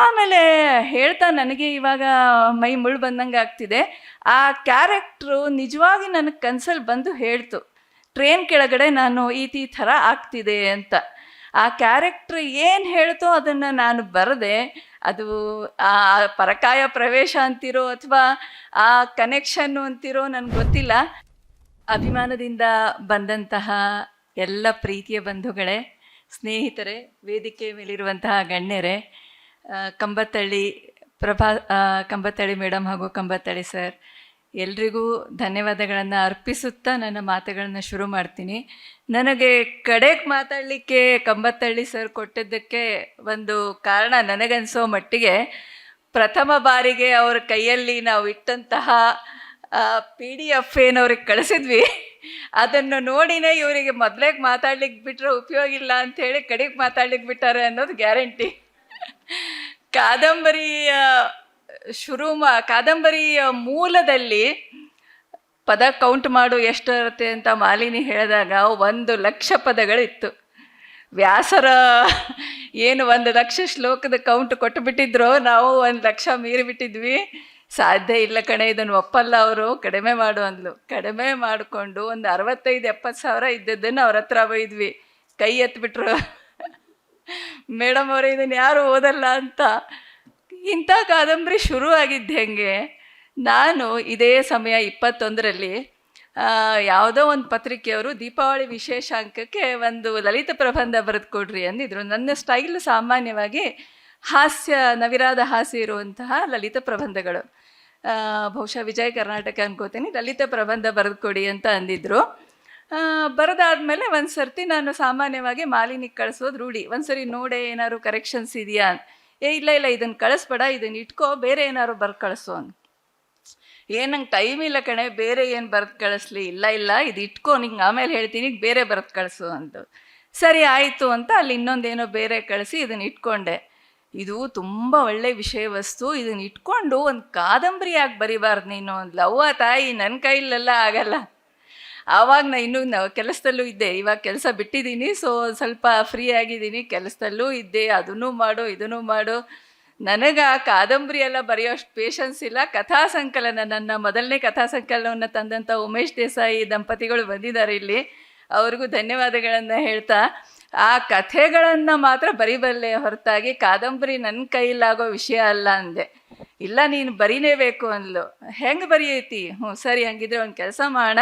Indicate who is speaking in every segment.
Speaker 1: ಆಮೇಲೆ ಹೇಳ್ತಾ ನನಗೆ ಇವಾಗ ಮೈ ಮುಳ್ಳು ಬಂದಂಗೆ ಆಗ್ತಿದೆ. ಆ ಕ್ಯಾರೆಕ್ಟ್ರು ನಿಜವಾಗಿ ನನಗೆ ಕನ್ಸಲ್ಲಿ ಬಂದು ಹೇಳ್ತು, ಟ್ರೈನ್ ಕೆಳಗಡೆ ನಾನು ಈ ಥರ ಆಗ್ತಿದೆ ಅಂತ. ಆ ಕ್ಯಾರೆಕ್ಟ್ರ್ ಏನು ಹೇಳ್ತೋ ಅದನ್ನು ನಾನು ಬರದೆ, ಅದು ಆ ಪರಕಾಯ ಪ್ರವೇಶ ಅಂತಿರೋ ಅಥವಾ ಆ ಕನೆಕ್ಷನ್ನು ಅಂತಿರೋ ನನಗೆ ಗೊತ್ತಿಲ್ಲ. ಅಭಿಮಾನದಿಂದ ಬಂದಂತಹ ಎಲ್ಲ ಪ್ರೀತಿಯ ಬಂಧುಗಳೇ, ಸ್ನೇಹಿತರೆ, ವೇದಿಕೆ ಮೇಲಿರುವಂತಹ ಗಣ್ಯರೇ ಕಂಬತ್ತಳ್ಳಿ ಪ್ರಭಾ ಕಂಬತ್ತಳ್ಳಿ ಮೇಡಮ್ ಹಾಗೂ ಕಂಬತ್ತಳ್ಳಿ ಸರ್, ಎಲ್ರಿಗೂ ಧನ್ಯವಾದಗಳನ್ನು ಅರ್ಪಿಸುತ್ತಾ ನನ್ನ ಮಾತುಗಳನ್ನು ಶುರು ಮಾಡ್ತೀನಿ. ನನಗೆ ಕಡೆಗೆ ಮಾತಾಡಲಿಕ್ಕೆ ಕಂಬತ್ತಳ್ಳಿ ಸರ್ ಕೊಟ್ಟಿದ್ದಕ್ಕೆ ಒಂದು ಕಾರಣ ನನಗನ್ಸೋ ಮಟ್ಟಿಗೆ ಪ್ರಥಮ ಬಾರಿಗೆ ಅವ್ರ ಕೈಯಲ್ಲಿ ನಾವು ಇಟ್ಟಂತಹ ಪಿ ಡಿ ಎಫ್ ಏನು ಕಳಿಸಿದ್ವಿ. ಅದನ್ನು ನೋಡಿನೇ ಇವರಿಗೆ ಮೊದಲೇ ಮಾತಾಡ್ಲಿಕ್ಕೆ ಬಿಟ್ಟರೆ ಉಪಯೋಗ ಇಲ್ಲ ಅಂಥೇಳಿ ಕಡೆಗೆ ಮಾತಾಡ್ಲಿಕ್ಕೆ ಬಿಟ್ಟಾರೆ ಅನ್ನೋದು ಗ್ಯಾರಂಟಿ. ಕಾದಂಬರಿಯ ಶುರು ಮಾ, ಕಾದಂಬರಿಯ ಮೂಲದಲ್ಲಿ ಪದ ಕೌಂಟ್ ಮಾಡು ಎಷ್ಟು ಇರುತ್ತೆ ಅಂತ ಮಾಲಿನಿ ಹೇಳಿದಾಗ ಒಂದು ಲಕ್ಷ ಪದಗಳಿತ್ತು. ವ್ಯಾಸರ ಏನು ಒಂದು ಲಕ್ಷ ಶ್ಲೋಕದ ಕೌಂಟ್ ಕೊಟ್ಟು ಬಿಟ್ಟಿದ್ರು ನಾವು ಒಂದು ಲಕ್ಷ ಮೀರಿಬಿಟ್ಟಿದ್ವಿ. ಸಾಧ್ಯ ಇಲ್ಲ ಕಣೆ, ಇದನ್ನು ಒಪ್ಪಲ್ಲ ಅವರು. ಕಡಿಮೆ ಮಾಡು ಅಂದ್ಲು. ಕಡಿಮೆ ಮಾಡಿಕೊಂಡು ಒಂದು ಅರವತ್ತೈದು ಎಪ್ಪತ್ತು ಸಾವಿರ ಇದ್ದದ್ದನ್ನು ಅವ್ರ ಹತ್ರ ಒಯ್ದ್ವಿ. ಕೈ ಎತ್ಬಿಟ್ರು. ಮೇಡಮ್ ಅವರೇ ಇದನ್ನು ಯಾರು ಓದಲ್ಲ ಅಂತ. ಇಂಥ ಕಾದಂಬರಿ ಶುರು ಆಗಿದ್ದು ಹೆಂಗೆ? ನಾನು ಇದೇ ಸಮಯ ಇಪ್ಪತ್ತೊಂದರಲ್ಲಿ ಯಾವುದೋ ಒಂದು ಪತ್ರಿಕೆಯವರು ದೀಪಾವಳಿ ವಿಶೇಷಾಂಕಕ್ಕೆ ಒಂದು ಲಲಿತ ಪ್ರಬಂಧ ಬರೆದು ಕೊಡ್ರಿ ಅಂದಿದ್ರು. ನನ್ನ ಸ್ಟೈಲ್ ಸಾಮಾನ್ಯವಾಗಿ ಹಾಸ್ಯ, ನವಿರಾದ ಹಾಸ್ಯ ಇರುವಂತಹ ಲಲಿತ ಪ್ರಬಂಧಗಳು. ಬಹುಶಃ ವಿಜಯ ಕರ್ನಾಟಕ ಅನ್ಕೋತೀನಿ. ಲಲಿತ ಪ್ರಬಂಧ ಬರೆದು ಕೊಡಿ ಅಂತ ಅಂದಿದ್ರು. ಬರೆದಾದ್ಮೇಲೆ ಒಂದು ಸರ್ತಿ ನಾನು ಸಾಮಾನ್ಯವಾಗಿ ಮಾಲಿನಿಗೆ ಕಳಿಸೋದು ರೂಢಿ. ಒಂದು ಸರಿ ನೋಡೆ ಏನಾದ್ರು ಕರೆಕ್ಷನ್ಸ್ ಇದೆಯಾ ಏ, ಇಲ್ಲ ಇಲ್ಲ ಇದನ್ನು ಕಳಿಸ್ಬೇಡ ಇದನ್ನು ಇಟ್ಕೋ, ಬೇರೆ ಏನಾದ್ರು ಬರ್ದು ಕಳಿಸು ಅಂತ ಏನು ನಂಗೆ ಟೈಮ್ ಇಲ್ಲ ಕಣೆ, ಬೇರೆ ಏನು ಬರೆದು ಕಳಿಸ್ಲಿ, ಇಲ್ಲ ಇಲ್ಲ, ಇದು ಇಟ್ಕೋ, ನಿಂಗೆ ಆಮೇಲೆ ಹೇಳ್ತೀನಿ ಬೇರೆ ಬರೆದು ಕಳಿಸು ಅಂತ ಸರಿ, ಆಯಿತು ಅಂತ ಅಲ್ಲಿ ಇನ್ನೊಂದೇನೋ ಬೇರೆ ಕಳಿಸಿ ಇದನ್ನು ಇಟ್ಕೊಂಡೆ. ಇದು ತುಂಬ ಒಳ್ಳೆ ವಿಷಯ ವಸ್ತು ಇದನ್ನು ಇಟ್ಕೊಂಡು ಒಂದು ಕಾದಂಬರಿ ಯಾಕೆ ಬರಿಬಾರ್ದು ನೀನು. ಲವ್ವ ತಾಯಿ ನನ್ನ ಕೈಲೆಲ್ಲ ಆಗಲ್ಲ. ಆವಾಗ ನಾನು ಇನ್ನೂ ನಾವು ಕೆಲಸದಲ್ಲೂ ಇದ್ದೆ. ಇವಾಗ ಕೆಲಸ ಬಿಟ್ಟಿದ್ದೀನಿ. ಸೊ ಸ್ವಲ್ಪ ಫ್ರೀ ಆಗಿದ್ದೀನಿ. ಕೆಲಸದಲ್ಲೂ ಇದ್ದೆ. ಅದನ್ನು ಮಾಡು, ಇದನ್ನು ಮಾಡು. ನನಗೆ ಆ ಕಾದಂಬರಿ ಎಲ್ಲ ಬರೆಯೋಷ್ಟು ಪೇಷನ್ಸ್ ಇಲ್ಲ. ಕಥಾ ಸಂಕಲನ, ನನ್ನ ಮೊದಲನೇ ಕಥಾ ಸಂಕಲನವನ್ನು ತಂದಂಥ ಉಮೇಶ್ ದೇಸಾಯಿ ದಂಪತಿಗಳು ಬಂದಿದ್ದಾರೆ ಇಲ್ಲಿ. ಅವ್ರಿಗೂ ಧನ್ಯವಾದಗಳನ್ನು ಹೇಳ್ತಾ. ಆ ಕಥೆಗಳನ್ನು ಮಾತ್ರ ಬರಿಬಲ್ಲೆ ಹೊರತಾಗಿ ಕಾದಂಬರಿ ನನ್ನ ಕೈಯಲ್ಲಾಗೋ ವಿಷಯ ಅಲ್ಲ ಅಂದೆ. ಇಲ್ಲ, ನೀನು ಬರೀಲೇಬೇಕು ಅಂದ್ಲು. ಹೆಂಗೆ ಬರೀತಿ ಹ್ಞೂ, ಸರಿ, ಹಂಗಿದ್ರೆ ಒಂದು ಕೆಲಸ ಮಾಡೋಣ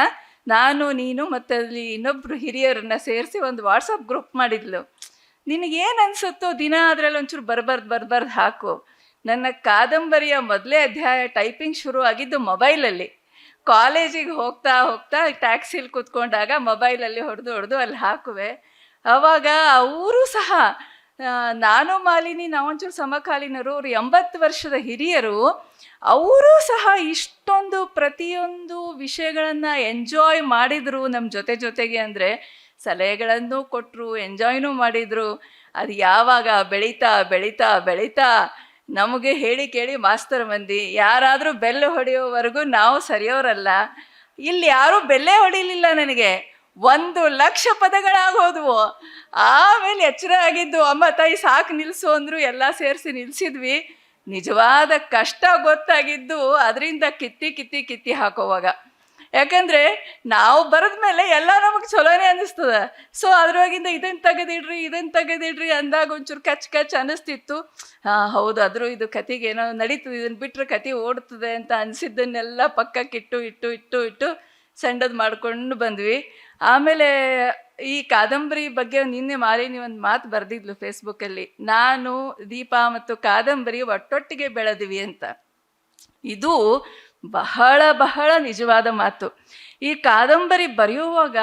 Speaker 1: ನಾನು, ನೀನು ಮತ್ತು ಅಲ್ಲಿ ಇನ್ನೊಬ್ಬರು ಹಿರಿಯರನ್ನ ಸೇರಿಸಿ ಒಂದು ವಾಟ್ಸಪ್ ಗ್ರೂಪ್ ಮಾಡಿದ್ಲು. ನಿನಗೇನು ಅನಿಸುತ್ತೋ ದಿನ ಅದರಲ್ಲಿ ಒಂಚೂರು ಬರ್ಬಾರ್ದು ಬರ್ಬಾರ್ದು ಹಾಕು. ನನ್ನ ಕಾದಂಬರಿಯ ಮೊದಲೇ ಅಧ್ಯಾಯ ಟೈಪಿಂಗ್ ಶುರು ಆಗಿದ್ದು ಮೊಬೈಲಲ್ಲಿ ಕಾಲೇಜಿಗೆ ಹೋಗ್ತಾ ಹೋಗ್ತಾ ಟ್ಯಾಕ್ಸಿಲಿ ಕೂತ್ಕೊಂಡಾಗ ಮೊಬೈಲಲ್ಲಿ ಹೊಡೆದು ಹೊಡೆದು ಅಲ್ಲಿ ಹಾಕುವೆ. ಅವಾಗ ಅವರು ಸಹ ನಾನು ಮಾಲಿನಿ ನಾವೊಂಚೂರು ಸಮಕಾಲೀನರು, ಅವರು ಎಂಬತ್ತು ವರ್ಷದ ಹಿರಿಯರು, ಅವರು ಸಹ ಇಷ್ಟೊಂದು ಪ್ರತಿಯೊಂದು ವಿಷಯಗಳನ್ನು ಎಂಜಾಯ್ ಮಾಡಿದರು ನಮ್ಮ ಜೊತೆ ಜೊತೆಗೆ ಅಂದರೆ ಸಲಹೆಗಳನ್ನು ಕೊಟ್ಟರು ಎಂಜಾಯ್ನೂ ಮಾಡಿದರು. ಅದು ಯಾವಾಗ ಬೆಳೀತಾ ಬೆಳೀತಾ ಬೆಳೀತಾ ನಮಗೆ ಹೇಳಿ ಕೇಳಿ ಮಾಸ್ತರ್ ಮಂದಿ, ಯಾರಾದರೂ ಬೆಲ್ಲ ಹೊಡೆಯೋವರೆಗೂ ನಾವು ಸರಿಯೋರಲ್ಲ. ಇಲ್ಲಿ ಯಾರೂ ಬೆಲ್ಲೇ ಹೊಡಿಲಿಲ್ಲ ನನಗೆ. ಒಂದು ಲಕ್ಷ ಪದಗಳಾಗೋದ್ವು. ಆಮೇಲೆ ಎಚ್ಚರ ಆಗಿದ್ದು, ಅಮ್ಮ ತಾಯಿ ಸಾಕು ನಿಲ್ಲಿಸು ಅಂದರು ಎಲ್ಲ ಸೇರಿಸಿ ನಿಲ್ಲಿಸಿದ್ವಿ ನಿಜವಾದ ಕಷ್ಟ ಗೊತ್ತಾಗಿದ್ದು ಅದರಿಂದ ಕಿತ್ತಿ ಕಿತ್ತಿ ಕಿತ್ತಿ ಹಾಕೋವಾಗ. ಯಾಕಂದರೆ ನಾವು ಬರೆದ ಮೇಲೆ ಎಲ್ಲ ನಮಗೆ ಚಲೋನೇ ಅನ್ನಿಸ್ತದ. ಸೊ ಅದ್ರೊಳಗಿಂದ ಇದನ್ನು ತೆಗೆದಿಡ್ರಿ ಇದನ್ನು ತೆಗೆದಿಡ್ರಿ ಅಂದಾಗ ಒಂಚೂರು ಕಚ್ ಕಚ್ ಅನ್ನಿಸ್ತಿತ್ತು. ಹಾಂ, ಹೌದು, ಆದರೂ ಇದು ಕತೆಗೆ ಏನೋ ನಡೀತದೆ ಇದನ್ನು ಬಿಟ್ಟರೆ ಕತೆ ಓಡ್ತದೆ ಅಂತ ಅನಿಸಿದ್ದನ್ನೆಲ್ಲ ಪಕ್ಕಕ್ಕಿಟ್ಟು, ಇಟ್ಟು ಇಟ್ಟು ಇಟ್ಟು ಸಂಡದ್ ಮಾಡ್ಕೊಂಡು ಬಂದ್ವಿ. ಆಮೇಲೆ ಈ ಕಾದಂಬರಿ ಬಗ್ಗೆ ನಿನ್ನೆ ಮಾಲಿನಿ ಒಂದು ಮಾತು ಬರೆದಿದ್ಲು ಫೇಸ್ಬುಕ್ಕಲ್ಲಿ ನಾನು, ದೀಪಾ ಮತ್ತು ಕಾದಂಬರಿ ಒಟ್ಟೊಟ್ಟಿಗೆ ಬೆಳೆದಿವಿ ಅಂತ. ಇದು ಬಹಳ ಬಹಳ ನಿಜವಾದ ಮಾತು. ಈ ಕಾದಂಬರಿ ಬರೆಯುವಾಗ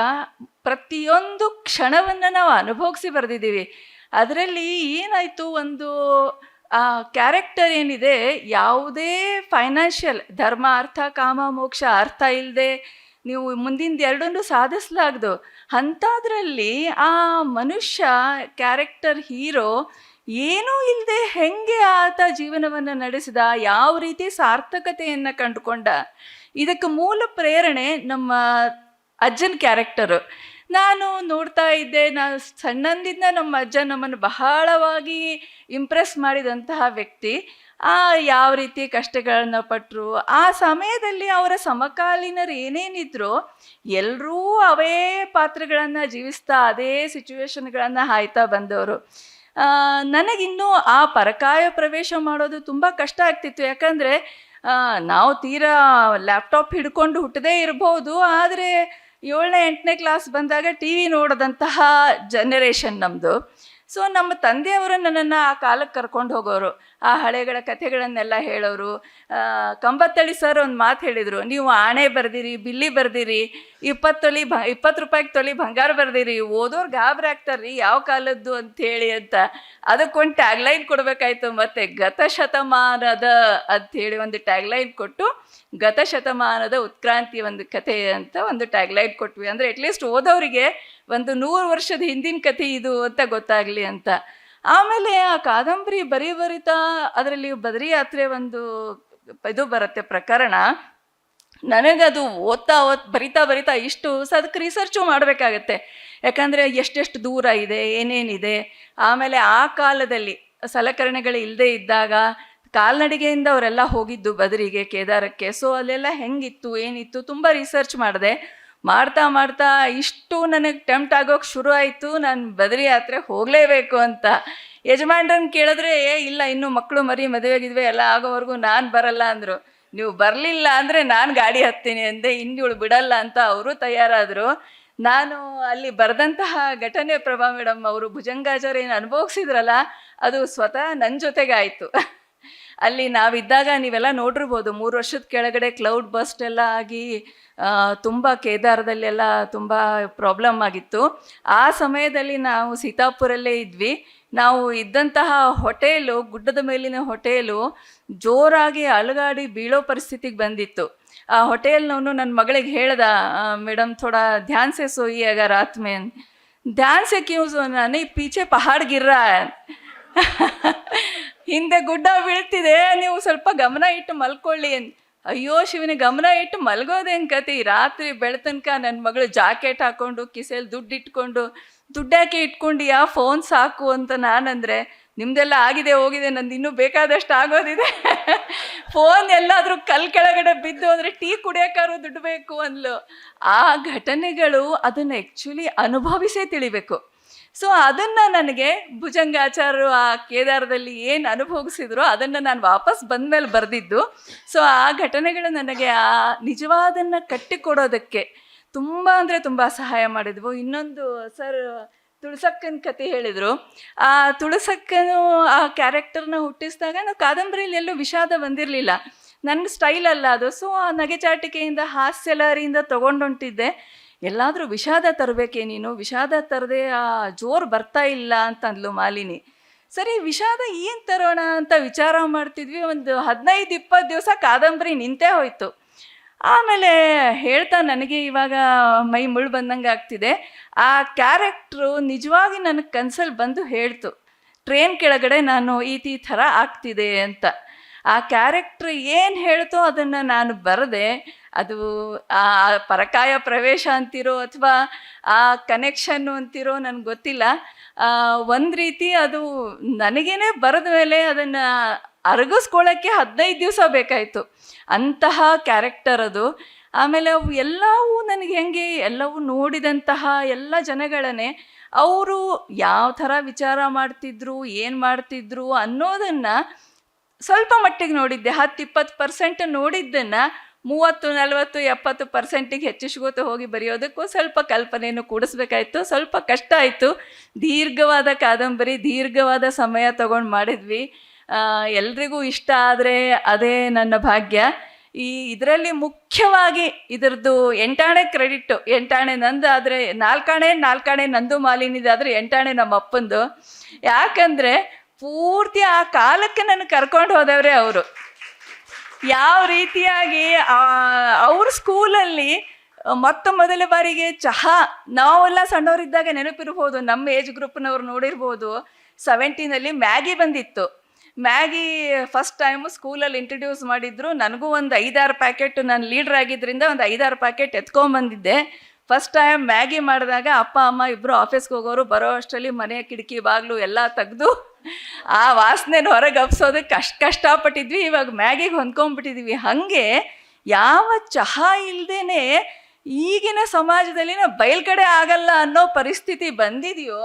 Speaker 1: ಪ್ರತಿಯೊಂದು ಕ್ಷಣವನ್ನು ನಾವು ಅನುಭವಿಸಿ ಬರೆದಿದ್ದೀವಿ. ಅದರಲ್ಲಿ ಏನಾಯಿತು? ಒಂದು, ಆ ಕ್ಯಾರೆಕ್ಟರ್ ಏನಿದೆ? ಯಾವುದೇ ಫೈನಾನ್ಷಿಯಲ್ ಧರ್ಮ ಅರ್ಥ, ಕಾಮ ಮೋಕ್ಷ ಅರ್ಥ ಇಲ್ಲದೆ ನೀವು ಮುಂದಿನ ಎರಡನ್ನೂ ಸಾಧಿಸ್ಲಾಗ್ದು ಅಂಥದ್ರಲ್ಲಿ ಆ ಮನುಷ್ಯ ಕ್ಯಾರೆಕ್ಟರ್ ಹೀರೋ ಏನೂ ಇಲ್ಲದೆ ಹೆಂಗೆ ಆತ ಜೀವನವನ್ನು ನಡೆಸಿದ, ಯಾವ ರೀತಿ ಸಾರ್ಥಕತೆಯನ್ನು ಕಂಡುಕೊಂಡ. ಇದಕ್ಕೆ ಮೂಲ ಪ್ರೇರಣೆ ನಮ್ಮ ಅಜ್ಜನ ಕ್ಯಾರೆಕ್ಟರು ನಾನು ನೋಡ್ತಾ ಇದ್ದೆ ನಾನು ಸಣ್ಣಂದಿಂದ ನಮ್ಮ ಅಜ್ಜ ನಮ್ಮನ್ನು ಬಹಳವಾಗಿ ಇಂಪ್ರೆಸ್ ಮಾಡಿದಂತಹ ವ್ಯಕ್ತಿ. ಆ ಯಾವ ರೀತಿ ಕಷ್ಟಗಳನ್ನ ಪಟ್ಟರು ಆ ಸಮಯದಲ್ಲಿ ಅವರ ಸಮಕಾಲೀನರು ಏನೇನಿದ್ರು ಎಲ್ಲರೂ ಅವೇ ಪಾತ್ರಗಳನ್ನು ಜೀವಿಸ್ತಾ ಅದೇ ಸಿಚುವೇಶನ್ಗಳನ್ನು ಹಾಯ್ತಾ ಬಂದವರು. ನನಗಿನ್ನೂ ಆ ಪರಕಾಯ ಪ್ರವೇಶ ಮಾಡೋದು ತುಂಬ ಕಷ್ಟ ಆಗ್ತಿತ್ತು. ಯಾಕಂದರೆ ನಾವು ತೀರಾ ಲ್ಯಾಪ್ಟಾಪ್ ಹಿಡ್ಕೊಂಡು ಹುಟ್ಟದೇ ಇರ್ಬೋದು. ಆದರೆ ಏಳನೇ, ಎಂಟನೇ ಕ್ಲಾಸ್ ಬಂದಾಗ ಟಿ ವಿ ನೋಡಿದಂತಹ ಜನರೇಷನ್ ನಮ್ಮದು ಸೊ ನಮ್ಮ ತಂದೆಯವರು ನನ್ನನ್ನು ಆ ಕಾಲಕ್ಕೆ ಕರ್ಕೊಂಡು ಹೋಗೋರು. ಆ ಹಳೆಗಳ ಕಥೆಗಳನ್ನೆಲ್ಲ ಹೇಳೋರು ಕಂಬತ್ತಳಿ ಸರ್ ಒಂದು ಮಾತು ಹೇಳಿದರು, ನೀವು ಆಣೆ ಬರ್ದಿರಿ, ಬಿಲ್ಲಿ ಬರ್ದಿರಿ, ಇಪ್ಪತ್ತು ತೊಲಿ ಭ, ಇಪ್ಪತ್ತು ರೂಪಾಯಿಗೆ ತೊಲಿ ಬಂಗಾರ ಬರ್ದಿರಿ, ಓದೋರು ಗಾಬರಿ ಆಗ್ತಾರ್ರಿ, ಯಾವ ಕಾಲದ್ದು ಅಂಥೇಳಿ ಅಂತ. ಅದಕ್ಕೊಂದು ಟ್ಯಾಗ್ಲೈನ್ ಕೊಡಬೇಕಾಯ್ತು, ಮತ್ತು ಗತಶತಮಾನದ ಅಂಥೇಳಿ ಒಂದು ಟ್ಯಾಗ್ಲೈನ್ ಕೊಟ್ಟು ಗತಶತಮಾನದ ಉತ್ಕ್ರಾಂತಿ ಒಂದು ಕಥೆ ಅಂತ ಒಂದು ಟ್ಯಾಗ್ಲೈನ್ ಕೊಟ್ವಿ. ಅಂದರೆ ಅಟ್ಲೀಸ್ಟ್ ಓದೋರಿಗೆ ಒಂದು ನೂರು ವರ್ಷದ ಹಿಂದಿನ ಕಥೆ ಇದು ಅಂತ ಗೊತ್ತಾಗಲಿ ಅಂತ. ಆಮೇಲೆ ಆ ಕಾದಂಬರಿ ಬರೀ ಬರಿತಾ ಅದರಲ್ಲಿ ಬದರಿ ಯಾತ್ರೆ ಒಂದು ಇದು ಬರುತ್ತೆ ಪ್ರಕರಣ. ನನಗದು ಓದ್ತಾ ಓದ್, ಬರಿತಾ ಬರಿತಾ ಇಷ್ಟು ಸೊ ಅದಕ್ಕೆ ರಿಸರ್ಚು ಮಾಡಬೇಕಾಗತ್ತೆ. ಯಾಕಂದರೆ ಎಷ್ಟೆಷ್ಟು ದೂರ ಇದೆ, ಏನೇನಿದೆ. ಆಮೇಲೆ ಆ ಕಾಲದಲ್ಲಿ ಸಲಕರಣೆಗಳು ಇಲ್ಲದೆ ಇದ್ದಾಗ ಕಾಲ್ನಡಿಗೆಯಿಂದ ಅವರೆಲ್ಲ ಹೋಗಿದ್ದು ಬದರಿಗೆ, ಕೇದಾರಕ್ಕೆ. ಸೊ ಅಲ್ಲೆಲ್ಲ ಹೆಂಗಿತ್ತು, ಏನಿತ್ತು, ತುಂಬ ರಿಸರ್ಚ್ ಮಾಡಿದೆ. ಮಾಡ್ತಾ ಮಾಡ್ತಾ ಇಷ್ಟು ನನಗೆ ಟೆಂಪ್ಟ್ ಆಗೋಕೆ ಶುರು ಆಯಿತು, ನಾನು ಬದರಿ ಯಾತ್ರೆ ಹೋಗಲೇಬೇಕು ಅಂತ. ಯಜಮಾನ್ರನ್ನ ಕೇಳಿದ್ರೆ, ಏ, ಇಲ್ಲ, ಇನ್ನು ಮಕ್ಕಳು ಮರಿ ಮದುವೆ ಗಿದ್ವೆ ಎಲ್ಲ ಆಗೋವರೆಗೂ ನಾನು ಬರಲ್ಲ ಅಂದರು. ನೀವು ಬರಲಿಲ್ಲ ಅಂದರೆ ನಾನು ಗಾಡಿ ಹತ್ತೀನಿ ಅಂದೆ. ಇನ್ನಿವಳು ಬಿಡಲ್ಲ ಅಂತ ಅವರು ತಯಾರಾದರು. ನಾನು ಅಲ್ಲಿ ಬರೆದಂತಹ ಘಟನೆ ಪ್ರಭಾ ಮೇಡಮ್ ಅವರು ಭುಜಂಗಾಚಾರ್ಯ ಏನು ಅನುಭವಿಸಿದ್ರಲ್ಲ, ಅದು ಸ್ವತಃ ನನ್ನ ಜೊತೆಗೆ ಆಯಿತು ಅಲ್ಲಿ ನಾವಿದ್ದಾಗ ನೀವೆಲ್ಲ ನೋಡಿರ್ಬೋದು, ಮೂರು ವರ್ಷದ ಕೆಳಗಡೆ ಕ್ಲೌಡ್ ಬಸ್ಟ್ ಎಲ್ಲ ಆಗಿ ತುಂಬ ಕೇದಾರದಲ್ಲೆಲ್ಲ ತುಂಬ ಪ್ರಾಬ್ಲಮ್ ಆಗಿತ್ತು. ಆ ಸಮಯದಲ್ಲಿ ನಾವು ಸೀತಾಪುರಲ್ಲೇ ಇದ್ವಿ. ನಾವು ಇದ್ದಂತಹ ಹೋಟೆಲು ಗುಡ್ಡದ ಮೇಲಿನ ಹೋಟೆಲು ಜೋರಾಗಿ ಅಲುಗಾಡಿ ಬೀಳೋ ಪರಿಸ್ಥಿತಿಗೆ ಬಂದಿತ್ತು. ಆ ಹೋಟೆಲ್ನವನು ನನ್ನ ಮಗಳಿಗೆ ಹೇಳ್ದ ಮೇಡಮ್ ಥೋಡ ಧ್ಯಾನ್ಸೆ ಸೋಯಿ ಆಗ ರಾತ್ ಮೇನ್ ಕ್ಯೂಸ್ ಸೆ ನನಗೆ ಪೀಚೆ ಪಹಾಡ್ಗಿರ್ರ. ಹಿಂದೆ ಗುಡ್ಡ ಬೀಳ್ತಿದೆ, ನೀವು ಸ್ವಲ್ಪ ಗಮನ ಇಟ್ಟು ಮಲ್ಕೊಳ್ಳಿ ಅಂತ ಅಯ್ಯೋ ಶಿವನ, ಗಮನ ಇಟ್ಟು ಮಲ್ಗೋದೇನು ಕತೆ ರಾತ್ರಿ ಬೆಳತನಕ ನನ್ನ ಮಗಳು ಜಾಕೆಟ್ ಹಾಕೊಂಡು ಕಿಸೆಯಲ್ಲಿ ದುಡ್ಡು ಇಟ್ಕೊಂಡು ದುಡ್ಡಾಕೆ ಇಟ್ಕೊಂಡಿಯಾ? ಫೋನ್ ಸಾಕು ಅಂತ ನಾನಂದರೆ, ನಿಮ್ದೆಲ್ಲ ಆಗಿದೆ, ಹೋಗಿದೆ, ನಂದು ಇನ್ನೂ ಬೇಕಾದಷ್ಟು ಆಗೋದಿದೆ. ಫೋನ್ ಎಲ್ಲಾದರೂ ಕಲ್ ಕೆಳಗಡೆ ಬಿದ್ದು ಅಂದರೆ ಟೀ ಕುಡಿಯೋಕ್ಕಾದ್ರೂ ದುಡ್ಡು ಬೇಕು ಅಂದ್ಲು. ಆ ಘಟನೆಗಳು ಅದನ್ನು ಆ್ಯಕ್ಚುಲಿ ಅನುಭವಿಸೇ ತಿಳಿಬೇಕು. ಸೊ ಅದನ್ನು ನನಗೆ ಭುಜಂಗಾಚಾರ್ಯರು ಆ ಕೇದಾರದಲ್ಲಿ ಏನು ಅನುಭವಿಸಿದ್ರು ಅದನ್ನು ನಾನು ವಾಪಸ್ ಬಂದ ಮೇಲೆ ಬರೆದಿದ್ದು. ಸೊ ಆ ಘಟನೆಗಳು ನನಗೆ ಆ ನಿಜವಾದನ್ನು ಕಟ್ಟಿಕೊಡೋದಕ್ಕೆ ತುಂಬ ಅಂದರೆ ತುಂಬ ಸಹಾಯ ಮಾಡಿದ್ವು. ಇನ್ನೊಂದು ಸರ್ ತುಳಸಕ್ಕನ ಕತೆ ಹೇಳಿದರು. ಆ ತುಳಸಕ್ಕನು ಆ ಕ್ಯಾರೆಕ್ಟರ್ನ ಹುಟ್ಟಿಸಿದಾಗ ನಾವು ಕಾದಂಬರಿಯಲ್ಲಿ ಎಲ್ಲೂ ವಿಷಾದ ಬಂದಿರಲಿಲ್ಲ. ನನ್ನ ಸ್ಟೈಲ್ ಅಲ್ಲ ಅದು. ಸೊ ಆ ನಗೆಚಾಟಿಕೆಯಿಂದ ಹಾಸ್ಯಲಹರಿಯಿಂದ ತೊಗೊಂಡೊಂಟಿದ್ದೆ. ಎಲ್ಲಾದರೂ ವಿಷಾದ ತರಬೇಕೇ ನೀನು? ವಿಷಾದ ತರದೆ ಆ ಜೋರು ಬರ್ತಾ ಇಲ್ಲ ಅಂತಂದ್ಲು ಮಾಲಿನಿ. ಸರಿ, ವಿಷಾದ ಏನು ತರೋಣ ಅಂತ ವಿಚಾರ ಮಾಡ್ತಿದ್ವಿ. ಒಂದು ಹದಿನೈದು ಇಪ್ಪತ್ತು ದಿವಸ ಕಾದಂಬರಿ ನಿಂತೇ ಹೋಯಿತು. ಆಮೇಲೆ ಹೇಳ್ತಾ ನನಗೆ ಇವಾಗ ಮೈ ಮುಳ್ಳು ಬಂದಂಗೆ ಆಗ್ತಿದೆ. ಆ ಕ್ಯಾರೆಕ್ಟ್ರು ನಿಜವಾಗಿ ನನಗೆ ಕನ್ಸಲ್ಲಿ ಬಂದು ಹೇಳ್ತು. ಟ್ರೈನ್ ಕೆಳಗಡೆ ನಾನು ಈ ಥರ ಆಗ್ತಿದೆ ಅಂತ. ಆ ಕ್ಯಾರೆಕ್ಟ್ರ್ ಏನು ಹೇಳ್ತೋ ಅದನ್ನು ನಾನು ಬರದೆ. ಅದು ಆ ಪರಕಾಯ ಪ್ರವೇಶ ಅಂತಿರೋ ಅಥವಾ ಆ ಕನೆಕ್ಷನ್ನು ಅಂತಿರೋ ನನಗೆ ಗೊತ್ತಿಲ್ಲ. ಒಂದು ರೀತಿ ಅದು ನನಗೇನೆ ಬರೆದ ಮೇಲೆ ಅದನ್ನು ಅರಗಿಸ್ಕೊಳ್ಳೋಕ್ಕೆ ಹದಿನೈದು ದಿವಸ ಬೇಕಾಯಿತು. ಅಂತಹ ಕ್ಯಾರೆಕ್ಟರ್ ಅದು. ಆಮೇಲೆ ಅವು ಎಲ್ಲವೂ ನನಗೆ ಹೆಂಗೆ ಎಲ್ಲವೂ ನೋಡಿದಂತಹ ಎಲ್ಲ ಜನಗಳನ್ನೇ ಅವರು ಯಾವ ಥರ ವಿಚಾರ ಮಾಡ್ತಿದ್ರು, ಏನು ಮಾಡ್ತಿದ್ರು ಅನ್ನೋದನ್ನು ಸ್ವಲ್ಪ ಮಟ್ಟಿಗೆ ನೋಡಿದ್ದೆ. ಹತ್ತು ಇಪ್ಪತ್ತು ಪರ್ಸೆಂಟ್ ನೋಡಿದ್ದನ್ನು ಮೂವತ್ತು, ನಲವತ್ತು, ಎಪ್ಪತ್ತು ಪರ್ಸೆಂಟಿಗೆ ಹೆಚ್ಚಿಸ್ಕೋತ ಹೋಗಿ ಬರೆಯೋದಕ್ಕೂ ಸ್ವಲ್ಪ ಕಲ್ಪನೆಯನ್ನು ಕೂಡಿಸ್ಬೇಕಾಯ್ತು. ಸ್ವಲ್ಪ ಕಷ್ಟ ಆಯಿತು. ದೀರ್ಘವಾದ ಕಾದಂಬರಿ, ದೀರ್ಘವಾದ ಸಮಯ ತಗೊಂಡು ಮಾಡಿದ್ವಿ. ಎಲ್ರಿಗೂ ಇಷ್ಟ ಆದರೆ ಅದೇ ನನ್ನ ಭಾಗ್ಯ. ಈ ಇದರಲ್ಲಿ ಮುಖ್ಯವಾಗಿ ಇದರದ್ದು ಎಂಟಾಣೆ ಕ್ರೆಡಿಟ್ಟು. ಎಂಟಾಣೆ ನಂದು ಆದರೆ ನಾಲ್ಕಾಣೆ ನಾಲ್ಕಾಣೆ ನಂದು ಮಾಲಿನಿದಾದರೆ ಎಂಟಾಣೆ ನಮ್ಮ ಅಪ್ಪಂದು. ಯಾಕಂದರೆ ಪೂರ್ತಿ ಆ ಕಾಲಕ್ಕೆ ನನ್ನ ಕರ್ಕೊಂಡು ಹೋದವರೇ ಅವರು. ಯಾವ ರೀತಿಯಾಗಿ ಅವ್ರ ಸ್ಕೂಲಲ್ಲಿ ಮೊತ್ತ ಮೊದಲ ಬಾರಿಗೆ ಚಹಾ, ನಾವೆಲ್ಲ ಸಣ್ಣವರಿದ್ದಾಗ ನೆನಪಿರ್ಬೋದು, ನಮ್ಮ ಏಜ್ ಗ್ರೂಪ್ನವ್ರು ನೋಡಿರ್ಬೋದು, ಸೆವೆಂಟೀನಲ್ಲಿ ಮ್ಯಾಗಿ ಬಂದಿತ್ತು. ಮ್ಯಾಗಿ ಫಸ್ಟ್ ಟೈಮು ಸ್ಕೂಲಲ್ಲಿ ಇಂಟ್ರಡ್ಯೂಸ್ ಮಾಡಿದ್ರು. ನನಗೂ ಒಂದು ಐದಾರು ಪ್ಯಾಕೆಟ್, ನಾನು ಲೀಡ್ರ್ ಆಗಿದ್ದರಿಂದ ಒಂದು ಐದಾರು ಪ್ಯಾಕೆಟ್ ಎತ್ಕೊಂಬಂದಿದ್ದೆ. ಫಸ್ಟ್ ಟೈಮ್ ಮ್ಯಾಗಿ ಮಾಡಿದಾಗ ಅಪ್ಪ, ಅಮ್ಮ ಇಬ್ಬರು ಆಫೀಸ್ಗೆ ಹೋಗೋರು ಬರೋ ಅಷ್ಟರಲ್ಲಿ ಮನೆ ಕಿಟಕಿ, ಬಾಗಿಲು ಎಲ್ಲ ತೆಗೆದು ಆ ವಾಸನೆ ಹೊರಗೆ ಹಬ್ಸೋದಕ್ಕೆ ಕಷ್ಟ ಕಷ್ಟಪಟ್ಟಿದ್ವಿ. ಇವಾಗ ಮ್ಯಾಗಿಗೆ ಹೊಂದ್ಕೊಂಡ್ಬಿಟ್ಟಿದ್ವಿ. ಹಾಗೆ ಯಾವ ಚಹಾ ಇಲ್ಲದೇನೆ ಈಗಿನ ಸಮಾಜದಲ್ಲಿ ನಾವು ಬಯಲ್ಗಡೆ ಆಗಲ್ಲ ಅನ್ನೋ ಪರಿಸ್ಥಿತಿ ಬಂದಿದೆಯೋ,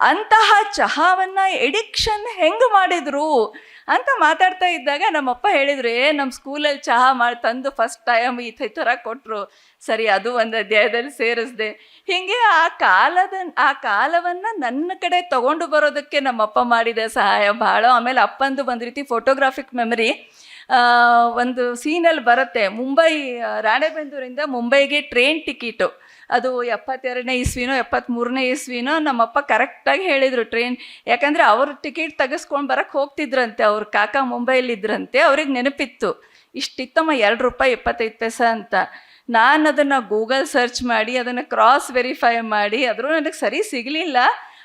Speaker 1: ಅಂತಹ ಚಹಾವನ್ನು ಎಡಿಕ್ಷನ್ ಹೆಂಗೆ ಮಾಡಿದ್ರು? ಅಂತ ಮಾತಾಡ್ತಾ ಇದ್ದಾಗ ನಮ್ಮಪ್ಪ ಹೇಳಿದ್ರು, ಏ ನಮ್ಮ ಸ್ಕೂಲಲ್ಲಿ ಚಹಾ ಮಾಡಿ, ತಂದು ಫಸ್ಟ್ ಟೈಮ್ ಈ ಥರ ಕೊಟ್ಟರು ಸರಿ, ಅದು ಒಂದು ಅಧ್ಯಾಯದಲ್ಲಿ ಸೇರಿಸ್ದೆ. ಹೀಗೆ ಆ ಕಾಲದ, ಆ ಕಾಲವನ್ನು ನನ್ನ ಕಡೆ ತಗೊಂಡು ಬರೋದಕ್ಕೆ ನಮ್ಮಪ್ಪ ಮಾಡಿದ ಸಹಾಯ ಭಾಳ ಆಮೇಲೆ ಅಪ್ಪಂದು ಒಂದು ರೀತಿ ಫೋಟೋಗ್ರಾಫಿಕ್ ಮೆಮರಿ ಒಂದು ಸೀನಲ್ಲಿ ಬರುತ್ತೆ. ಮುಂಬೈ ರಾಣೆಬೆಂದೂರಿಂದ ಮುಂಬೈಗೆ ಟ್ರೈನ್ ಟಿಕೆಟು ಅದು ಎಪ್ಪತ್ತೆರಡನೇ ಇಸ್ವಿನೋ ಎಪ್ಪತ್ತ್ಮೂರನೇ ಇಸ್ವಿನೋ ನಮ್ಮಪ್ಪ ಕರೆಕ್ಟಾಗಿ ಹೇಳಿದರು ಟ್ರೈನ್ ಯಾಕಂದರೆ ಅವರು ಟಿಕೆಟ್ ತೆಗೆಸ್ಕೊಂಡು ಬರೋಕ್ಕೆ ಹೋಗ್ತಿದ್ರಂತೆ. ಅವ್ರ ಕಾಕ ಮುಂಬೈಲಿದ್ರಂತೆ ಅವ್ರಿಗೆ ನೆನಪಿತ್ತು. ಇಷ್ಟಿತ್ತಮ್ಮ, ಎರಡು ರೂಪಾಯಿ ಇಪ್ಪತ್ತೈದು ಪೈಸೆ ಅಂತ. ನಾನು ಅದನ್ನು ಗೂಗಲ್ ಸರ್ಚ್ ಮಾಡಿ, ಅದನ್ನು ಕ್ರಾಸ್ ವೆರಿಫೈ ಮಾಡಿ, ಆದರೂ ನನಗೆ ಸರಿ ಸಿಗಲಿಲ್ಲ.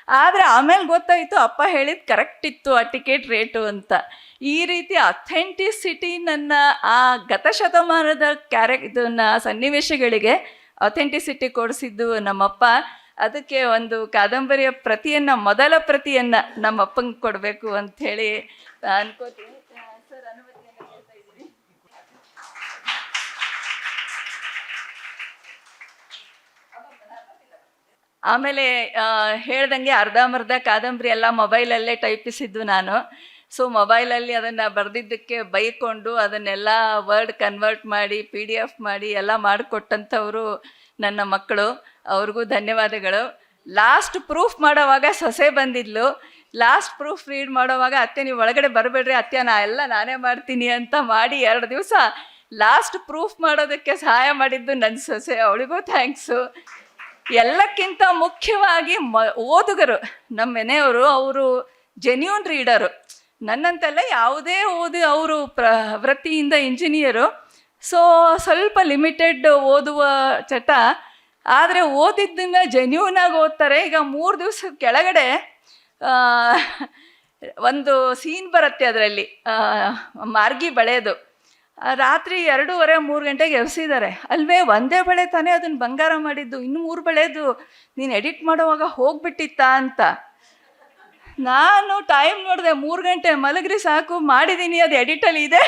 Speaker 1: ಆದರೆ ಆಮೇಲೆ ಗೊತ್ತಾಯಿತು ಅಪ್ಪ ಹೇಳಿದ ಕರೆಕ್ಟ್ ಇತ್ತು ಆ ಟಿಕೆಟ್ ರೇಟು ಅಂತ. ಈ ರೀತಿ ಅಥೆಂಟಿಸಿಟಿ ನನ್ನ ಆ ಗತಶತಮಾನದ ಕ್ಯಾರೆ, ಇದನ್ನ ಸನ್ನಿವೇಶಗಳಿಗೆ ಅಥೆಂಟಿಸಿಟಿ ಕೊಡಿಸಿದ್ದು ನಮ್ಮಪ್ಪ. ಅದಕ್ಕೆ ಒಂದು ಕಾದಂಬರಿಯ ಪ್ರತಿಯನ್ನು, ಮೊದಲ ಪ್ರತಿಯನ್ನು ನಮ್ಮಪ್ಪಂಗೆ ಕೊಡಬೇಕು ಅಂಥೇಳಿ ಅನ್ಕೋತೀನಿ. ಆಮೇಲೆ ಹೇಳ್ದಂಗೆ ಅರ್ಧಂಬರ್ಧ ಕಾದಂಬರಿ ಎಲ್ಲ ಮೊಬೈಲಲ್ಲೇ ಟೈಪಿಸಿದ್ದು ನಾನು. ಸೊ, ಮೊಬೈಲಲ್ಲಿ ಅದನ್ನು ಬರೆದಿದ್ದಕ್ಕೆ ಬೈಕೊಂಡು ಅದನ್ನೆಲ್ಲ ವರ್ಡ್ ಕನ್ವರ್ಟ್ ಮಾಡಿ, ಪಿ ಡಿ ಎಫ್ ಮಾಡಿ ಎಲ್ಲ ಮಾಡಿಕೊಟ್ಟಂಥವರು ನನ್ನ ಮಕ್ಕಳು. ಅವ್ರಿಗೂ ಧನ್ಯವಾದಗಳು. ಲಾಸ್ಟ್ ಪ್ರೂಫ್ ಮಾಡೋವಾಗ ಸೊಸೆ ಬಂದಿದ್ಲು. ಲಾಸ್ಟ್ ಪ್ರೂಫ್ ರೀಡ್ ಮಾಡೋವಾಗ, ಅತ್ತೆ, ನೀವು ಒಳಗಡೆ ಬರಬೇಡ್ರಿ, ಅತ್ತೆ, ನಾ ಎಲ್ಲ ನಾನೇ ಮಾಡ್ತೀನಿ ಅಂತ ಮಾಡಿ ಎರಡು ದಿವಸ ಲಾಸ್ಟ್ ಪ್ರೂಫ್ ಮಾಡೋದಕ್ಕೆ ಸಹಾಯ ಮಾಡಿದ್ದು ನನ್ನ ಸೊಸೆ. ಅವಳಿಗೂ ಥ್ಯಾಂಕ್ಸು. ಎಲ್ಲಕ್ಕಿಂತ ಮುಖ್ಯವಾಗಿ ಮ ಓದುಗರು ನಮ್ಮ ಮನೆಯವರು ಅವರು ಜೆನ್ಯೂನ್ ರೀಡರು ನನ್ನಂತೆಲ್ಲ ಯಾವುದೇ ಓದು ಅವರು ಪ್ರ ವೃತ್ತಿಯಿಂದ ಇಂಜಿನಿಯರು ಸೊ ಸ್ವಲ್ಪ ಲಿಮಿಟೆಡ್ ಓದುವ ಚಟ. ಆದರೆ ಓದಿದ್ದನ್ನು ಜೆನ್ಯೂನಾಗಿ ಓದ್ತಾರೆ. ಈಗ ಮೂರು ದಿವಸ ಕೆಳಗಡೆ ಒಂದು ಸೀನ್ ಬರುತ್ತೆ ಅದರಲ್ಲಿ. ಮಾರ್ಗಿ ಬಳೆಯೋದು ಆ, ರಾತ್ರಿ ಎರಡೂವರೆ, ಮೂರು ಗಂಟೆಗೆ ಎಬ್ಸಿದ್ದಾರೆ. ಅಲ್ವೇ, ಒಂದೇ ಬಳೆ ತಾನೇ ಅದನ್ನು ಬಂಗಾರ ಮಾಡಿದ್ದು. ಇನ್ನು ಮೂರು ಬಳೆದು ನೀನು ಎಡಿಟ್ ಮಾಡುವಾಗ ಹೋಗ್ಬಿಟ್ಟಿತ್ತಾ ಅಂತ. ನಾನು ಟೈಮ್ ನೋಡಿದೆ, ಮೂರು ಗಂಟೆ ಮಲಗ್ರಿ ಸಾಕು ಮಾಡಿದ್ದೀನಿ ಅದು ಎಡಿಟಲ್ಲಿ ಇದೆ.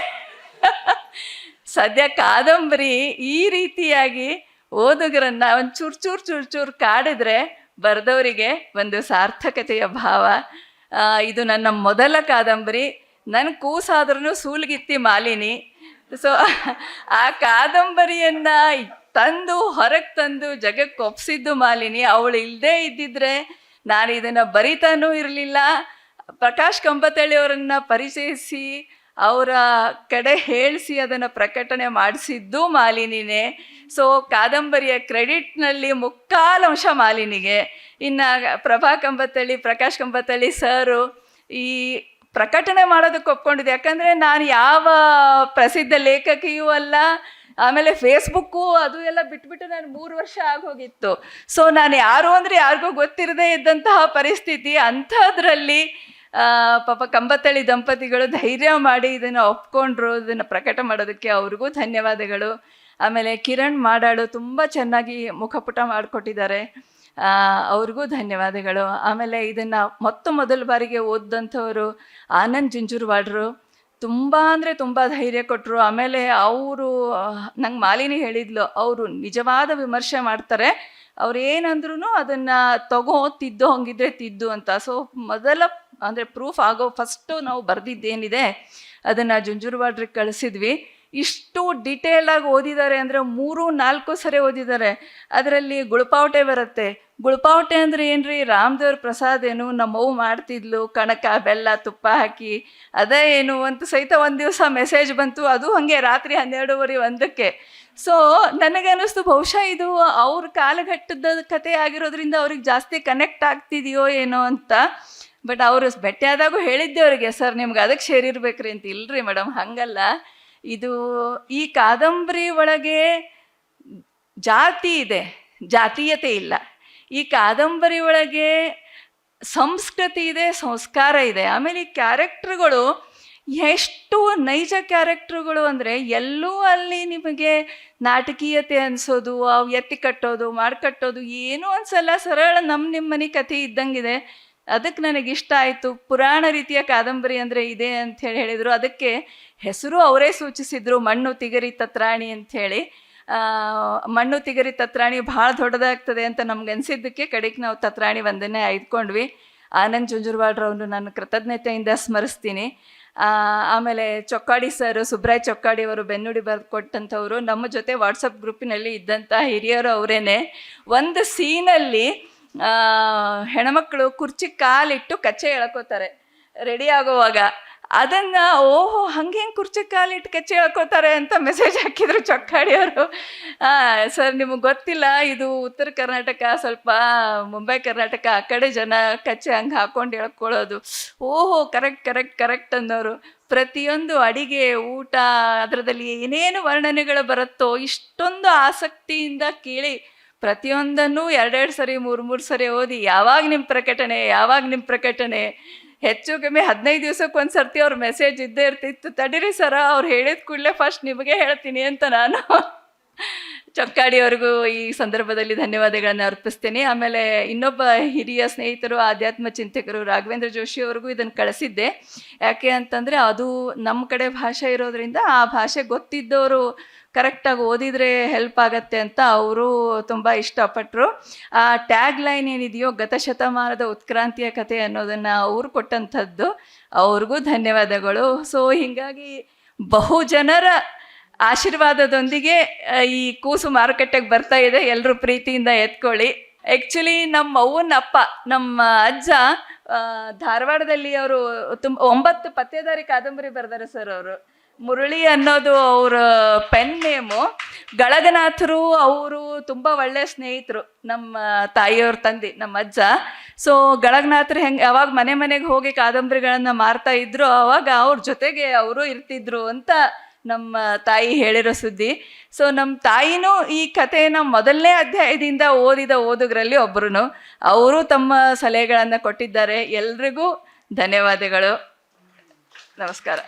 Speaker 1: ಸದ್ಯ ಕಾದಂಬರಿ ಈ ರೀತಿಯಾಗಿ ಓದುಗರನ್ನ ಒಂದು ಚೂರು ಚೂರು ಚೂರು ಚೂರು ಕಾಡಿದ್ರೆ ಬರೆದವರಿಗೆ ಒಂದು ಸಾರ್ಥಕತೆಯ ಭಾವ. ಇದು ನನ್ನ ಮೊದಲ ಕಾದಂಬರಿ. ನನ್ನ ಕೂಸಾದ್ರೂ ಸೂಲ್ಗಿತ್ತಿ ಮಾಲಿನಿ. ಸೊ ಆ ಕಾದಂಬರಿಯನ್ನ ತಂದು, ಹೊರಗೆ ತಂದು ಜಗಕ್ಕೆ ಒಪ್ಸಿದ್ದು ಮಾಲಿನಿ, ಅವಳು ಇಲ್ಲದೇ ಇದ್ದಿದ್ರೆ ನಾನು ಇದನ್ನು ಬರಿತಾನೂ ಇರಲಿಲ್ಲ. ಪ್ರಕಾಶ್ ಕಂಬತಳ್ಳಿ ಅವರನ್ನ ಪರಿಚಯಿಸಿ, ಅವರ ಕಡೆ ಹೇಳಿಸಿ ಅದನ್ನು ಪ್ರಕಟಣೆ ಮಾಡಿಸಿದ್ದು ಮಾಲಿನಿನೇ. ಸೊ ಕಾದಂಬರಿಯ ಕ್ರೆಡಿಟ್ನಲ್ಲಿ ಮುಕ್ಕಾಲಂಶ ಮಾಲಿನಿಗೆ. ಇನ್ನು ಪ್ರಭಾ ಕಂಬತಳ್ಳಿ, ಪ್ರಕಾಶ್ ಕಂಬತಳ್ಳಿ ಸರು, ಈ ಪ್ರಕಟಣೆ ಮಾಡೋದಕ್ಕೆ ಒಪ್ಕೊಂಡಿದ್ದೆ. ಯಾಕಂದರೆ ನಾನು ಯಾವ ಪ್ರಸಿದ್ಧ ಲೇಖಕಿಯೂ ಅಲ್ಲ, ಆಮೇಲೆ ಫೇಸ್ಬುಕ್ಕು ಅದು ಎಲ್ಲ ಬಿಟ್ಬಿಟ್ಟು ನಾನು ಮೂರು ವರ್ಷ ಆಗೋಗಿತ್ತು ಸೊ ನಾನು ಯಾರು ಅಂದರೆ ಯಾರಿಗೂ ಗೊತ್ತಿರದೇ ಇದ್ದಂತಹ ಪರಿಸ್ಥಿತಿ. ಅಂಥದ್ರಲ್ಲಿ ಪಾಪ ಕಂಬತಳಿ ದಂಪತಿಗಳು ಧೈರ್ಯ ಮಾಡಿ ಇದನ್ನು ಒಪ್ಕೊಂಡ್ರು, ಇದನ್ನು ಪ್ರಕಟ ಮಾಡೋದಕ್ಕೆ ಅವ್ರಿಗೂ ಧನ್ಯವಾದಗಳು. ಆಮೇಲೆ ಕಿರಣ್ ಮಾಡಾಳು ತುಂಬ ಚೆನ್ನಾಗಿ ಮುಖಪುಟ ಮಾಡಿಕೊಟ್ಟಿದ್ದಾರೆ. ಅವ್ರಿಗೂ ಧನ್ಯವಾದಗಳು. ಆಮೇಲೆ ಇದನ್ನು ಮೊತ್ತ ಮೊದಲ ಬಾರಿಗೆ ಓದಿದಂಥವರು ಆನಂದ್ ಜುಂಜುರ್ವಾಡ್ರು, ತುಂಬ ಅಂದರೆ ತುಂಬ ಧೈರ್ಯ ಕೊಟ್ಟರು ಆಮೇಲೆ ಅವರು ನಂಗೆ ಮಾಲಿನಿ ಹೇಳಿದ್ಲು, ಅವರು ನಿಜವಾದ ವಿಮರ್ಶೆ ಮಾಡ್ತಾರೆ. ಅವ್ರು ಏನಂದ್ರೂ ಅದನ್ನು ತಗೋ, ತಿದ್ದು ಹಂಗಿದ್ರೆ ತಿದ್ದು ಅಂತ. ಸೊ ಮೊದಲ ಅಂದರೆ ಪ್ರೂಫ್ ಆಗೋ ಫಸ್ಟು ನಾವು ಬರೆದಿದ್ದೇನಿದೆ, ಅದನ್ನು ಜುಂಜುರ್ವಾಡ್ರಿಗೆ ಕಳಿಸಿದ್ವಿ. ಇಷ್ಟು ಡಿಟೇಲಾಗಿ ಓದಿದ್ದಾರೆ ಅಂದರೆ ಮೂರು, ನಾಲ್ಕು ಸರಿ ಓದಿದ್ದಾರೆ. ಅದರಲ್ಲಿ ಗುಳಪಾವಟೆ ಬರುತ್ತೆ. ಗುಳಪಾವಟೆ ಅಂದರೆ ಏನ್ರಿ? ರಾಮದೇವ್ರ ಪ್ರಸಾದ ಏನು ನಮ್ಮವ್ವ ಮಾಡ್ತಿದ್ಲು ಕಣಕ ಬೆಲ್ಲ ತುಪ್ಪ ಹಾಕಿ, ಅದೇ ಏನು ಅಂತ ಸಹಿತ ಒಂದು ದಿವಸ ಮೆಸೇಜ್ ಬಂತು. ಅದು ಹಾಗೆ ರಾತ್ರಿ ಹನ್ನೆರಡೂವರೆ ಒಂದಕ್ಕೆ. ಸೊ ನನಗೆ ಅನ್ನಿಸ್ತು, ಬಹುಶಃ ಇದು ಅವ್ರ ಕಾಲಘಟ್ಟದ ಕತೆ ಆಗಿರೋದ್ರಿಂದ ಅವ್ರಿಗೆ ಜಾಸ್ತಿ ಕನೆಕ್ಟ್ ಆಗ್ತಿದೆಯೋ ಏನೋ ಅಂತ. ಬಟ್ ಅವರು ಭೇಟಿಯಾದಾಗೂ ಹೇಳಿದ್ದೆ ಅವರಿಗೆ, ಸರ್, ನಿಮ್ಗೆ ಅದಕ್ಕೆ ಸೇರಿರ್ಬೇಕ್ರಿ ಅಂತ ಇಲ್ರಿ ಮೇಡಮ್ ಹಾಗಲ್ಲ. ಇದು ಈ ಕಾದಂಬರಿ ಒಳಗೆ ಜಾತಿ ಇದೆ, ಜಾತೀಯತೆ ಇಲ್ಲ. ಈ ಕಾದಂಬರಿ ಒಳಗೆ ಸಂಸ್ಕೃತಿ ಇದೆ, ಸಂಸ್ಕಾರ ಇದೆ. ಆಮೇಲೆ ಈ ಕ್ಯಾರೆಕ್ಟರ್ಗಳು ಎಷ್ಟು ನೈಜ ಕ್ಯಾರೆಕ್ಟರ್ಗಳು ಅಂದರೆ ಎಲ್ಲೂ ಅಲ್ಲಿ ನಿಮಗೆ ನಾಟಕೀಯತೆ ಅನಿಸೋದು, ಅವು ಎತ್ತಿ ಕಟ್ಟೋದು ಮಾಡ್ಕಟ್ಟೋದು ಏನೂ ಅನ್ಸಲ್ಲ. ಸರಳ ನಮ್ಮ ನಿಮ್ಮ ಮನೆ ಕಥೆ ಇದ್ದಂಗಿದೆ. ಅದಕ್ಕೆ ನನಗೆ ಇಷ್ಟ ಆಯಿತು. ಪುರಾಣ ರೀತಿಯ ಕಾದಂಬರಿ ಅಂದರೆ ಇದೆ ಅಂತ ಹೇಳಿ ಹೇಳಿದರು. ಅದಕ್ಕೆ ಹೆಸರು ಅವರೇ ಸೂಚಿಸಿದ್ರು, ಮಣ್ಣು ತಿಗರಿ ತತ್ರಾಣಿ ಅಂಥೇಳಿ ಮಣ್ಣು ತಿಗರಿ ತತ್ರಾಣಿ ಭಾಳ ದೊಡ್ಡದಾಗ್ತದೆ ಅಂತ ನಮ್ಗೆ ಅನಿಸಿದ್ದಕ್ಕೆ ಕಡೆಗೆ ನಾವು ತತ್ರಾಣಿ ಒಂದನ್ನೇ ಆಯ್ದುಕೊಂಡ್ವಿ. ಆನಂದ್ ಜುಂಜುರ್ವಾಡ್ರವ್ರನ್ನು ನಾನು ಕೃತಜ್ಞತೆಯಿಂದ ಸ್ಮರಿಸ್ತೀನಿ. ಆಮೇಲೆ ಚೊಕ್ಕಾಡಿ ಸರ್, ಸುಬ್ರಾಯ್ ಚೊಕ್ಕಾಡಿ ಅವರು ಬೆನ್ನುಡಿ ಬರೆದು ಕೊಟ್ಟಂಥವ್ರು ನಮ್ಮ ಜೊತೆ ವಾಟ್ಸಪ್ ಗ್ರೂಪಿನಲ್ಲಿ ಇದ್ದಂಥ ಹಿರಿಯರು ಅವರೇನೆ. ಒಂದು ಸೀನಲ್ಲಿ ಹೆಣ್ಮಕ್ಳು ಕುರ್ಚಿ ಕಾಲಿಟ್ಟು ಕಚ್ಚೆ ಎಳ್ಕೋತಾರೆ ರೆಡಿ ಆಗೋವಾಗ. ಅದನ್ನು, ಓಹೋ ಹಂಗೆ ಹೆಂಗೆ ಕುರ್ಚಿ ಕಾಲಿಟ್ಟು ಕಚ್ಚೆ ಎಳ್ಕೋತಾರೆ ಅಂತ ಮೆಸೇಜ್ ಹಾಕಿದ್ರು ಚೊಕ್ಕಾಡಿಯವರು. ಸರ್, ನಿಮಗೆ ಗೊತ್ತಿಲ್ಲ, ಇದು ಉತ್ತರ ಕರ್ನಾಟಕ, ಸ್ವಲ್ಪ ಮುಂಬೈ ಕರ್ನಾಟಕ, ಆ ಕಡೆ ಜನ ಕಚ್ಚೆ ಹಂಗೆ ಹಾಕೊಂಡು ಎಳ್ಕೊಳ್ಳೋದು. ಓಹೋ ಕರೆಕ್ಟ್ ಕರೆಕ್ಟ್ ಕರೆಕ್ಟ್ ಅನ್ನೋರು. ಪ್ರತಿಯೊಂದು ಅಡಿಗೆ, ಊಟ, ಅದರದಲ್ಲಿ ಏನೇನು ವರ್ಣನೆಗಳು ಬರುತ್ತೋ, ಇಷ್ಟೊಂದು ಆಸಕ್ತಿಯಿಂದ ಕೇಳಿ ಪ್ರತಿಯೊಂದನ್ನು ಎರಡೆರಡು ಸರಿ, ಮೂರು ಮೂರು ಸರಿ ಓದಿ, ಯಾವಾಗ ನಿಮ್ಮ ಪ್ರಕಟಣೆ, ಯಾವಾಗ ನಿಮ್ಮ ಪ್ರಕಟಣೆ? ಹೆಚ್ಚು ಕಮ್ಮಿ ಹದಿನೈದು ದಿವ್ಸಕ್ಕೆ ಒಂದು ಸರ್ತಿ ಅವ್ರ ಮೆಸೇಜ್ ಇದ್ದೇ ಇರ್ತಿತ್ತು. ತಡೀರಿ ಸರ, ಅವ್ರು ಹೇಳಿದ ಕೂಡಲೇ ಫಸ್ಟ್ ನಿಮಗೆ ಹೇಳ್ತೀನಿ ಅಂತ ನಾನು. ಚೊಕ್ಕಾಡಿಯವ್ರಿಗೂ ಈ ಸಂದರ್ಭದಲ್ಲಿ ಧನ್ಯವಾದಗಳನ್ನು ಅರ್ಪಿಸ್ತೇನೆ. ಆಮೇಲೆ ಇನ್ನೊಬ್ಬ ಹಿರಿಯ ಸ್ನೇಹಿತರು, ಆಧ್ಯಾತ್ಮ ಚಿಂತಕರು ರಾಘವೇಂದ್ರ ಜೋಶಿ ಅವ್ರಿಗೂ ಇದನ್ನು ಕಳಿಸಿದ್ದೆ. ಯಾಕೆ ಅಂತಂದರೆ ಅದು ನಮ್ಮ ಕಡೆ ಭಾಷೆ ಇರೋದ್ರಿಂದ ಆ ಭಾಷೆ ಗೊತ್ತಿದ್ದವರು ಕರೆಕ್ಟಾಗಿ ಓದಿದರೆ ಹೆಲ್ಪ್ ಆಗತ್ತೆ ಅಂತ ಅವರು ತುಂಬ ಇಷ್ಟಪಟ್ಟರು ಆ ಟ್ಯಾಗ್ ಲೈನ್ ಏನಿದೆಯೋ ಗತಶತಮಾನದ ಉತ್ಕ್ರಾಂತಿಯ ಕಥೆ ಅನ್ನೋದನ್ನು ಅವರು ಕೊಟ್ಟಂಥದ್ದು. ಅವ್ರಿಗೂ ಧನ್ಯವಾದಗಳು. ಸೊ ಹೀಗಾಗಿ ಬಹು ಜನರ ಆಶೀರ್ವಾದದೊಂದಿಗೆ ಈ ಕೂಸು ಮಾರುಕಟ್ಟೆಗೆ ಬರ್ತಾ ಇದೆ. ಎಲ್ಲರೂ ಪ್ರೀತಿಯಿಂದ ಎತ್ಕೊಳ್ಳಿ. ಆ್ಯಕ್ಚುಲಿ ನಮ್ಮ ಅವ್ವನ ಅಪ್ಪ, ನಮ್ಮ ಅಜ್ಜ ಧಾರವಾಡದಲ್ಲಿ ಅವರು ತುಂಬ ಒಂಬತ್ತು ಪತ್ತೇದಾರಿ ಕಾದಂಬರಿ ಬರೆದಾರೆ ಸರ್ ಅವರು. ಮುರಳಿ ಅನ್ನೋದು ಅವರ ಪೆನ್ ನೇಮು ಗಳಗನಾಥರು ಅವರು ತುಂಬ ಒಳ್ಳೆ ಸ್ನೇಹಿತರು, ನಮ್ಮ ತಾಯಿಯವ್ರ ತಂದೆ, ನಮ್ಮ ಅಜ್ಜ. ಸೊ ಗಳಗನಾಥರು ಹೆಂಗೆ, ಯಾವಾಗ ಮನೆ ಮನೆಗೆ ಹೋಗಿ ಕಾದಂಬರಿಗಳನ್ನು ಮಾರ್ತಾ ಇದ್ರು, ಅವಾಗ ಅವ್ರ ಜೊತೆಗೆ ಅವರು ಇರ್ತಿದ್ರು ಅಂತ ನಮ್ಮ ತಾಯಿ ಹೇಳಿರೋ ಸುದ್ದಿ. ಸೊ ನಮ್ಮ ತಾಯಿನೂ ಈ ಕಥೆಯನ್ನು ಮೊದಲನೇ ಅಧ್ಯಾಯದಿಂದ ಓದಿದ ಓದುಗರಲ್ಲಿ ಒಬ್ಬರು ಅವರು ತಮ್ಮ ಸಲಹೆಗಳನ್ನು ಕೊಟ್ಟಿದ್ದಾರೆ. ಎಲ್ರಿಗೂ ಧನ್ಯವಾದಗಳು. ನಮಸ್ಕಾರ.